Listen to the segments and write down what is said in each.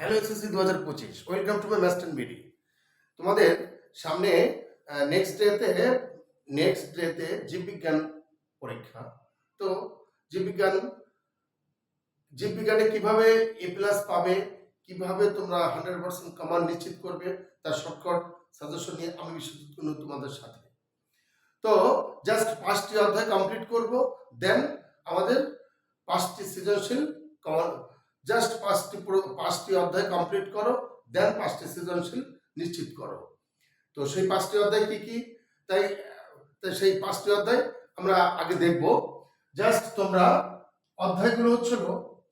Hello SSC দু হাজার পঁচিশ ওয়েলকাম টু মাই ম্যাস্টার্ন বিডি তোমাদের সামনে নেক্সট ডেতে নেক্সট ডেতে জীববিজ্ঞান পরীক্ষা। তো জীববিজ্ঞান জীববিজ্ঞানে কীভাবে এ প্লাস পাবে, কীভাবে তোমরা হান্ড্রেড পার্সেন্ট কমান নিশ্চিত করবে, তার শর্টকাট সাজেশন নিয়ে আমি বিশ্বজিৎ তোমাদের সাথে। তো জাস্ট পাঁচটি অধ্যায় কমপ্লিট করব দেন আমাদের পাঁচটি সৃজনশীল কমান জাস্ট পাঁচটি পাঁচটি অধ্যায় কমপ্লিট করো দেন পাঁচটি সৃজনশীল নিশ্চিত করো। তো সেই পাঁচটি অধ্যায় কি কি? তাই তাই সেই পাঁচটি অধ্যায় আমরা আগে দেখব। জাস্ট তোমরা অধ্যায়গুলো হচ্ছিল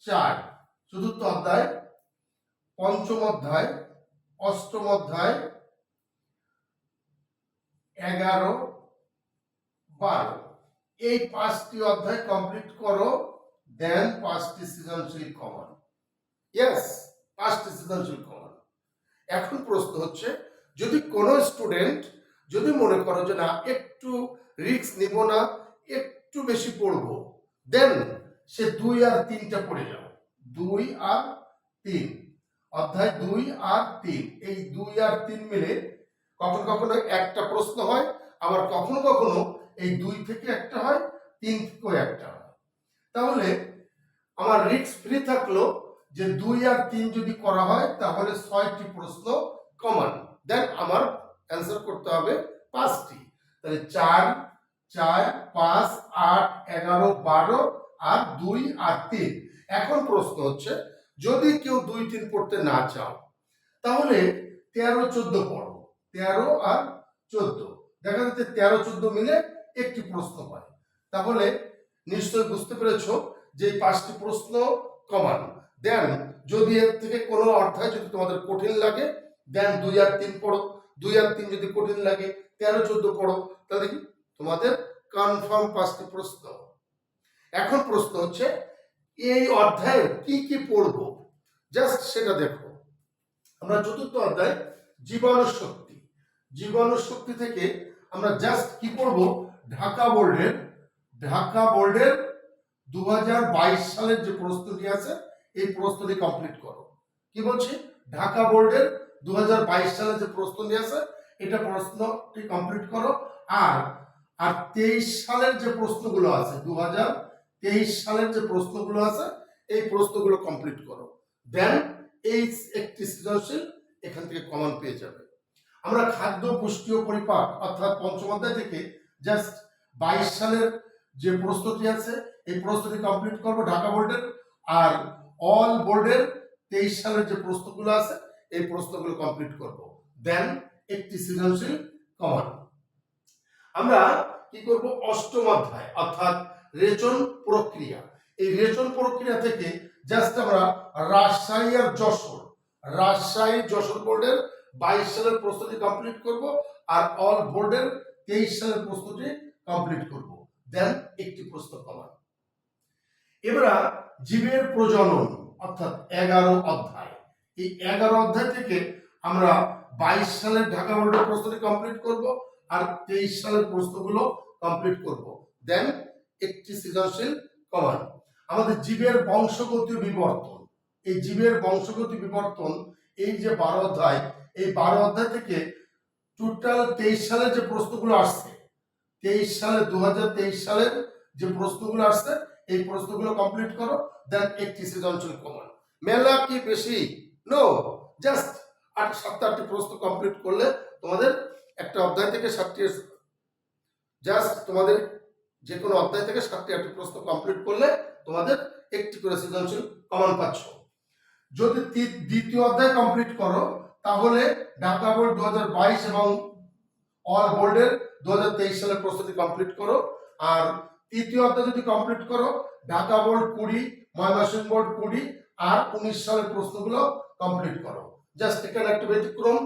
চার, চতুর্থ অধ্যায়, পঞ্চম অধ্যায়, অষ্টম অধ্যায়, এগারো, বারো। এই পাঁচটি অধ্যায় কমপ্লিট করো দেন পাঁচটি সৃজনশীল কমান ইয়েস পাঁচটি সৃজনশীল কমান এখন প্রশ্ন হচ্ছে, যদি কোনো স্টুডেন্ট যদি মনে করো যে না, একটু রিস্ক নিব না, একটু বেশি পড়ব দেন সে দুই আর তিনটা পড়ে যাও দুই আর তিন। অধ্যায় দুই আর তিন। এই দুই আর তিন মিলে কখনো কখনো একটা প্রশ্ন হয়, আবার কখনো কখনো এই দুই থেকে একটা হয়, তিন থেকেও একটা হয়। তাহলে আমার রিক্স ফ্রি থাকল যে দুই আর তিন যদি করা হয়, তাহলে ছয়টি প্রশ্ন কমান দেন আমার অ্যান্সার করতে হবে পাঁচটি। তাহলে চার চার, পাঁচ, আট, এগারো, বারো আর দুই আর তিন। এখন প্রশ্ন হচ্ছে, যদি কেউ দুই, তিন পড়তে না চাও, তাহলে তেরো, চোদ্দ পড়ো। তেরো আর চোদ্দ। দেখা যাচ্ছে তেরো, চোদ্দ মিলে একটি প্রশ্ন পায় তাহলে নিশ্চয়ই বুঝতে পেরেছ যে পাঁচটি প্রশ্ন কমান দেন যদি এর থেকে কোনো অধ্যায় যদি তোমাদের কঠিন লাগে দেন দুই আর তিন পড়ো। দুই আর তিন যদি কঠিন লাগে, তেরো, চোদ্দ পড়ো। তাহলে কি তোমাদের কনফার্ম পাঁচটি প্রশ্ন। এখন প্রশ্ন হচ্ছে, এই অধ্যায়ে কি কি পড়ব? জাস্ট সেটা দেখো। আমরা চতুর্থ অধ্যায়, জীবাণু শক্তি। জীবাণু শক্তি থেকে আমরা জাস্ট কি পড়ব? ঢাকা বোর্ডের ঢাকা বোর্ডের দু হাজার বাইশ সালের যে প্রস্তুতি আছে এই প্রস্তুতি কমপ্লিট করো। কি বলছি? ঢাকা বোর্ডের দু সালের যে প্রস্তুতি আছে, এটা প্রশ্নটি কমপ্লিট করো। আর আর তেইশ সালের যে প্রশ্নগুলো আছে দু সালের যে প্রশ্নগুলো আছে, এই প্রশ্নগুলো কমপ্লিট করো। দেন এই একটি সৃজনশীল এখান থেকে কমন পেয়ে যাবে। আমরা খাদ্য পুষ্টি ও পরিপাক, অর্থাৎ পঞ্চম অধ্যায় থেকে জাস্ট বাইশ সালের যে প্রস্তুতি আছে, এই প্রস্তুতি কমপ্লিট করব ঢাকা বোর্ডের। আর অল বোর্ডের তেইশ সালের যে প্রশ্নগুলো আছে, এই প্রশ্নগুলো কমপ্লিট করব। দেন একটি সৃজনশীল কমন আমরা কি করব? অষ্টম অধ্যায়, অর্থাৎ রেচন প্রক্রিয়া। এই রেচন প্রক্রিয়া থেকে জাস্ট আমরা রাজশাহী আর যশোর, রাজশাহী যশোর বোর্ডের বাইশ সালের প্রস্তুতি কমপ্লিট করব আর অল বোর্ডের তেইশ সালের প্রস্তুতি কমপ্লিট করব। দেন একটি প্রশ্ন কমান এবার জীবের প্রজনন, অর্থাৎ এগারো অধ্যায়। এই এগারো অধ্যায় থেকে আমরা বাইশ সালের ঢাকা বোর্ডের প্রস্তুতি কমপ্লিট করব আর তেইশ সালের প্রশ্নগুলো কমপ্লিট করব। দেন একটি সৃজনশীল কমান আমাদের জীবের বংশগতি বিবর্তন। এই জীবের বংশগতি বিবর্তন, এই যে বারো অধ্যায়, এই বারো অধ্যায় থেকে টোটাল তেইশ সালের যে প্রশ্নগুলো আসছে, তেইশ সালে দু সালের যে প্রশ্নগুলো আসছে এই প্রশ্নগুলো কমপ্লিট করো দেন একটি সৃজনশীল কমান। মেলা কি বেশি? নো জাস্ট আট, সাতটা আটটি প্রশ্ন কমপ্লিট করলে তোমাদের একটা অধ্যায় থেকে সাতটি জাস্ট তোমাদের যে কোনো অধ্যায় থেকে সাতটি আটটি প্রশ্ন কমপ্লিট করলে তোমাদের একটি করে সৃজনশীল কমন পাচ্ছ। যদি দ্বিতীয় অধ্যায় কমপ্লিট করো, তাহলে ঢাকা বোর্ড দু হাজার বাইশ এবং অল বোর্ডের দু হাজার তেইশ সালের প্রস্তুতি কমপ্লিট করো। আর তৃতীয় অধ্যায় যদি কমপ্লিট করো, ঢাকা বোর্ড কুড়ি, ময়মনসিংহ বোর্ড কুড়ি আর উনিশ সালের প্রশ্নগুলো কমপ্লিট করো। জাস্ট এখানে একটা ব্যতিক্রম,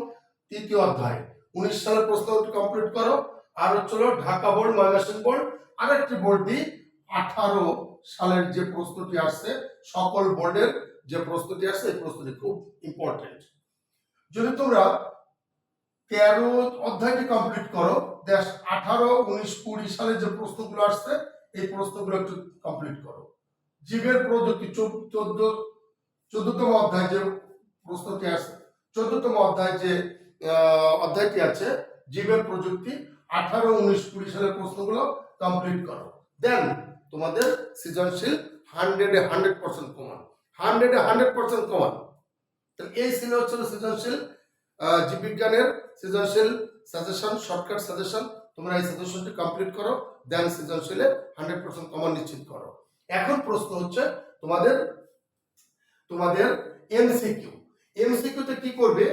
তৃতীয় অধ্যায়। উনিশ সালের প্রশ্ন কমপ্লিট করো, আর হচ্ছিল ঢাকা বোর্ড, ময়মনসিংহ বোর্ড আর একটি বোর্ড দিয়ে আঠারো সালের যে প্রস্তুতি আসছে, সকল বোর্ডের যে প্রস্তুতি আসছে, এই প্রস্তুতি খুব ইম্পর্টেন্ট যদি তোমরা তেরো অধ্যায়টি কমপ্লিট করো দেশ আঠারো, উনিশ, কুড়ি সালে যে প্রশ্নগুলো আসছে, এই প্রশ্নগুলো একটু কমপ্লিট করো। জীবের প্রযুক্তি চোদ্দ চোদ্দতম অধ্যায় যে প্রশ্নটি আসছে, চোদ্দতম অধ্যায় যে অধ্যায়টি আছে, জীবের প্রযুক্তি আঠারো, উনিশ, কুড়ি সালের প্রশ্নগুলো কমপ্লিট করো। দেন তোমাদের সৃজনশীল হান্ড্রেডে হান্ড্রেড পার্সেন্ট কমান হান্ড্রেডে হান্ড্রেড পার্সেন্ট কমান তাহলে এই ছিল হচ্ছে সৃজনশীল জীববিজ্ঞানের সৃজনশীল সাজেশন শর্টকাট সাজেশন তোমরা এই সাজেশনটি কমপ্লিট করো দেন সৃজনশীলে হান্ড্রেড পার্সেন্ট কমান নিশ্চিত করো। এখন প্রশ্ন হচ্ছে, তোমাদের তোমাদের এমসিকিউ এমসিকিউতে কি করবে?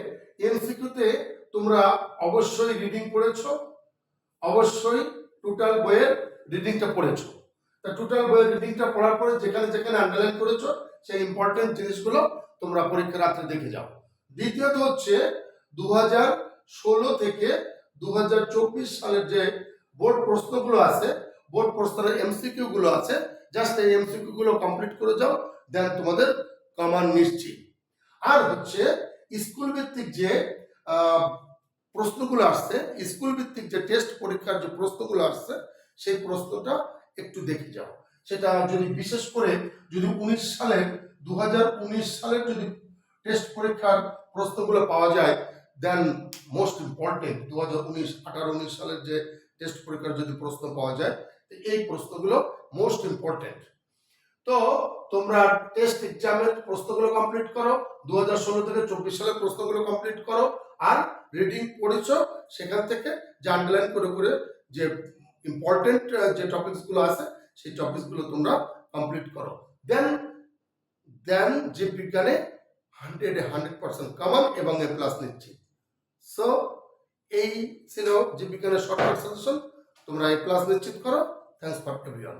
এমসিকিউতে তোমরা অবশ্যই রিডিং পড়েছো, অবশ্যই টোটাল বইয়ের রিডিংটা পড়েছো। তা টোটাল বইয়ের রিডিংটা পড়ার পরে যেখানে যেখানে আন্ডারলাইন করেছ, সেই ইম্পর্টেন্ট জিনিসগুলো তোমরা পরীক্ষা রাত্রে দেখে যাও। দ্বিতীয়ত হচ্ছে দু হাজার ষোলো থেকে দু সালের যে বোর্ড প্রশ্নগুলো আছে, বোর্ড প্রশ্নের এমসিকিউ গুলো আছে জাস্ট এই এমসিকিউ গুলো কমপ্লিট করে যাও দেন তোমাদের কমান নিশ্চিত। আর হচ্ছে স্কুল ভিত্তিক যে প্রশ্নগুলো আসছে স্কুল ভিত্তিক যে টেস্ট পরীক্ষার যে প্রশ্নগুলো আসছে, সেই প্রশ্নটা একটু দেখে যাও। সেটা যদি বিশেষ করে যদি উনিশ সালের দু হাজার উনিশ সালের যদি টেস্ট পরীক্ষার প্রশ্নগুলো পাওয়া যায় দেন মোস্ট ইম্পর্টেন্ট দু হাজার উনিশ আঠারো উনিশ সালের যে টেস্ট পরীক্ষার যদি প্রশ্ন পাওয়া যায় এই প্রশ্নগুলো মোস্ট ইম্পর্টেন্ট তো তোমরা টেস্ট এক্সামের প্রশ্নগুলো কমপ্লিট করো দু হাজার ষোলো থেকে চব্বিশ সালের প্রশ্নগুলো কমপ্লিট করো, আর রিডিং পড়েছো, সেখান থেকে যে আন্ডারলাইন করে করে যে ইম্পর্টেন্ট যে টপিকসগুলো আছে, সেই টপিকসগুলো তোমরা কমপ্লিট করো। দেন দেন যে বিজ্ঞানে হান্ড্রেডে হান্ড্রেড পার্সেন্ট কমন এবং এ প্লাস নিচ্ছি। সো এই ছিল জীববিজ্ঞানের বিজ্ঞানের শর্টকাট সাজেশন তোমরা এই ক্লাস নিশ্চিত করো. Thanks for everyone